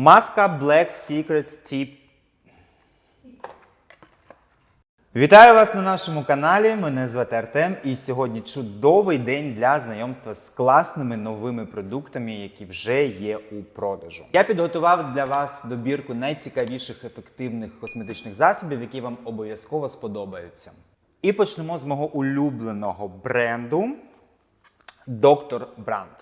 Maska Black Secrets Tip Вітаю вас на нашому каналі. Мене звати Артем, і сьогодні чудовий день для знайомства з класними новими продуктами, які вже є у продажу. Я підготував для вас добірку найцікавіших ефективних косметичних засобів, які вам обов'язково сподобаються. І почнемо з мого улюбленого бренду Доктор Бранд.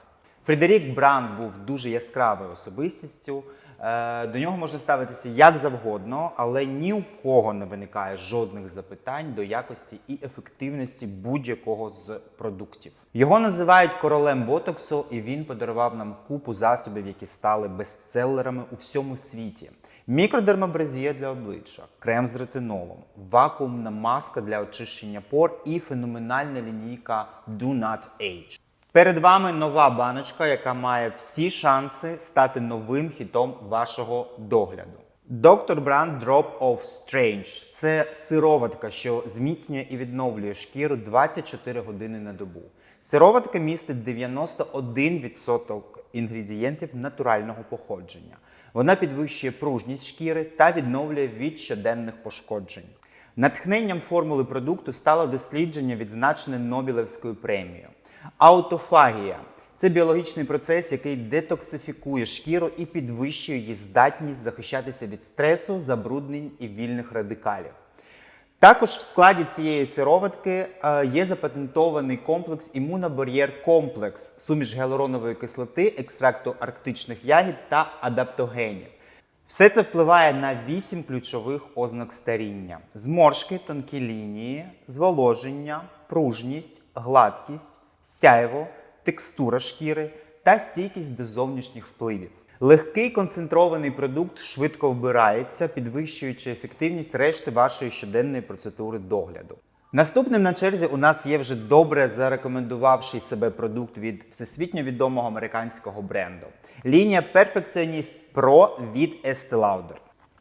Фредерік Бранд був дуже яскравою особистістю. Е, До нього можна ставитися як завгодно, але ні у кого не виникає жодних запитань до якості і ефективності будь-якого з продуктів. Його називають королем ботоксу, і він подарував нам купу засобів, які стали бестселерами у всьому світі. Мікродермабразія для обличчя, крем з ретинолом, вакуумна маска для очищення пор і феноменальна лінійка Do Not Age. Перед вами нова баночка, яка має всі шанси стати новим хітом вашого догляду. Dr. Brand Drop of Strange – це сироватка, що зміцнює і відновлює шкіру 24 години на добу. Сироватка містить 91% інгредієнтів натурального походження. Вона підвищує пружність шкіри та відновлює від щоденних пошкоджень. Натхненням формули продукту стало дослідження, відзначене Нобелевською премією. Аутофагія це біологічний процес, який детоксифікує шкіру і підвищує її здатність захищатися від стресу, забруднень і вільних радикалів. Також в складі цієї сироватки е, є запатентований комплекс імунобар'єр комплекс, суміш гіалуронової кислоти, екстракту арктичних ягід та адаптогенів. Все це впливає на вісім ключових ознак старіння: зморшки, тонкі лінії, зволоження, пружність, гладкість, сяйво, текстура шкіри та стійкість до зовнішніх впливів. Легкий концентрований продукт швидко вбирається, підвищуючи ефективність решти вашої щоденної процедури догляду. Наступним на черзі у нас є вже добре зарекомендувавший себе продукт від всесвітньо відомого американського бренду. Лінія Perfectionist Pro від Estee Lauder.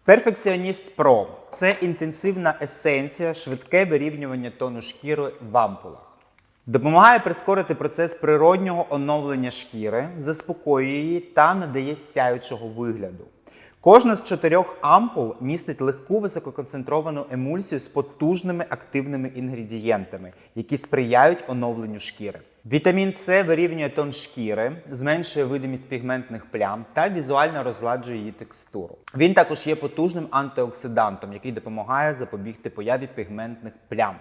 Perfectionist Pro – це інтенсивна есенція, швидке вирівнювання тону шкіри в ампулах. Допомагає прискорити процес природнього оновлення шкіри, заспокоює її та надає сяючого вигляду. Кожна з чотирьох ампул містить легку висококонцентровану емульсію з потужними активними інгредієнтами, які сприяють оновленню шкіри. Вітамін С вирівнює тон шкіри, зменшує видимість пігментних плям та візуально розладжує її текстуру. Він також є потужним антиоксидантом, який допомагає запобігти появі пігментних плям.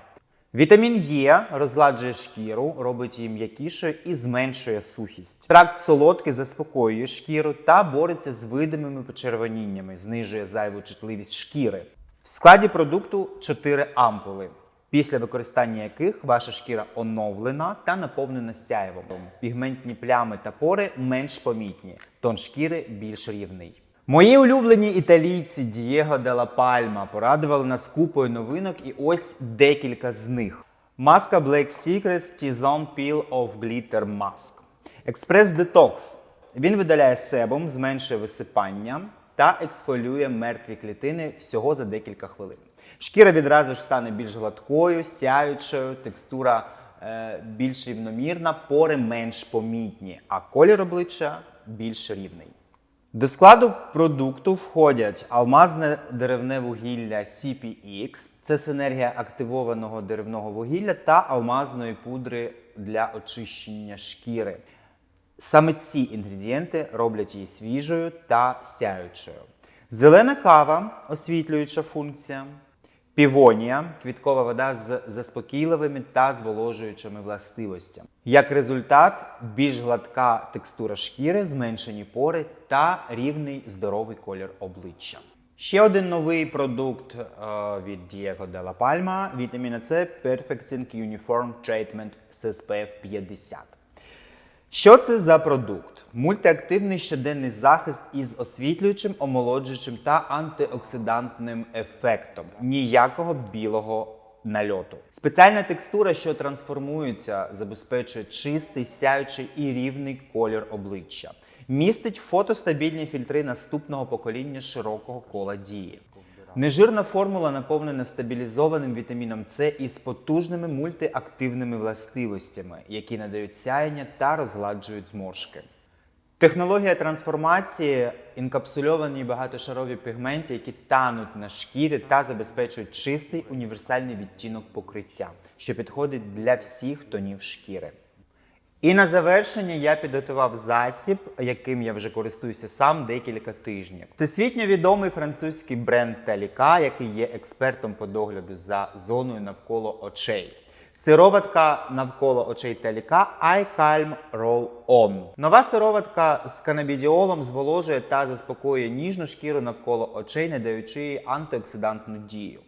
Вітамін Е розладжує шкіру, робить її м'якішою і зменшує сухість. Тракт солодкий заспокоює шкіру та бореться з видимими почервоніннями, знижує зайву чутливість шкіри. В складі продукту 4 ампули, після використання яких ваша шкіра оновлена та наповнена сяйвом. Пігментні плями та пори менш помітні, тон шкіри більш рівний. Мої улюблені італійці Дієго Делла Пальма порадували нас купою новинок, і ось декілька з них. Маска Black Secrets T-Zone Peel of Glitter Mask. Експрес Detox. Він видаляє себум, зменшує висипання та ексфолює мертві клітини всього за декілька хвилин. Шкіра відразу ж стане більш гладкою, сяючою, текстура е, більш рівномірна, пори менш помітні, а колір обличчя більш рівний. До складу продукту входять алмазне деревне вугілля CPX, це синергія активованого деревного вугілля та алмазної пудри для очищення шкіри. Саме ці інгредієнти роблять її свіжою та сяючою. Зелена кава освітлююча функція. Півонія квіткова вода з заспокійливими та зволожуючими властивостями. Як результат, більш гладка текстура шкіри, зменшені пори та рівний здоровий колір обличчя. Ще один новий продукт е, від Diego Della Palma – вітаміна С Perfecting Uniform Treatment з SPF 50. Що це за продукт? Мультиактивний щоденний захист із освітлюючим, омолоджуючим та антиоксидантним ефектом. Ніякого білого нальоту. Спеціальна текстура, що трансформується, забезпечує чистий, сяючий і рівний колір обличчя. Містить фотостабільні фільтри наступного покоління широкого кола дії. Нежирна формула наповнена стабілізованим вітаміном С із потужними мультиактивними властивостями, які надають сяєння та розгладжують зморшки. Технологія трансформації інкапсульовані багатошарові пігменти, які тануть на шкірі та забезпечують чистий універсальний відтінок покриття, що підходить для всіх тонів шкіри. І на завершення я підготував засіб, яким я вже користуюся сам декілька тижнів. Всесвітньо відомий французький бренд Таліка, який є експертом по догляду за зоною навколо очей. Сироватка навколо очей Таліка iCalm Roll On. Нова сироватка з канабідіолом зволожує та заспокоює ніжну шкіру навколо очей, не даючи антиоксидантну дію.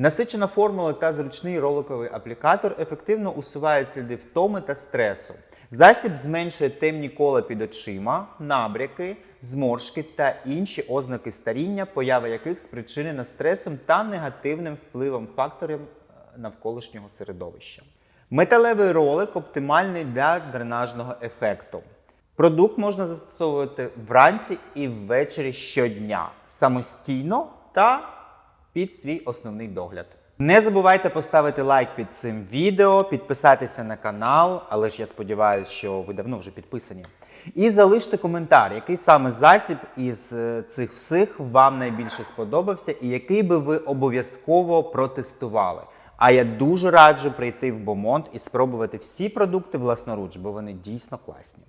Насичена формула та зручний роликовий аплікатор ефективно усувають сліди втоми та стресу. Засіб зменшує темні кола під очима, набряки, зморшки та інші ознаки старіння, поява яких спричинена стресом та негативним впливом факторів е, навколишнього середовища. Металевий ролик оптимальний для дренажного ефекту. Продукт можна застосовувати вранці і ввечері щодня самостійно та під свій основний догляд. Не забувайте поставити лайк під цим відео, підписатися на канал, але ж я сподіваюся, що ви давно вже підписані. І залиште коментар, який саме засіб із е, цих всіх вам найбільше сподобався, і який би ви обов'язково протестували. А я дуже раджу прийти в Бомонт і спробувати всі продукти власноруч, бо вони дійсно класні.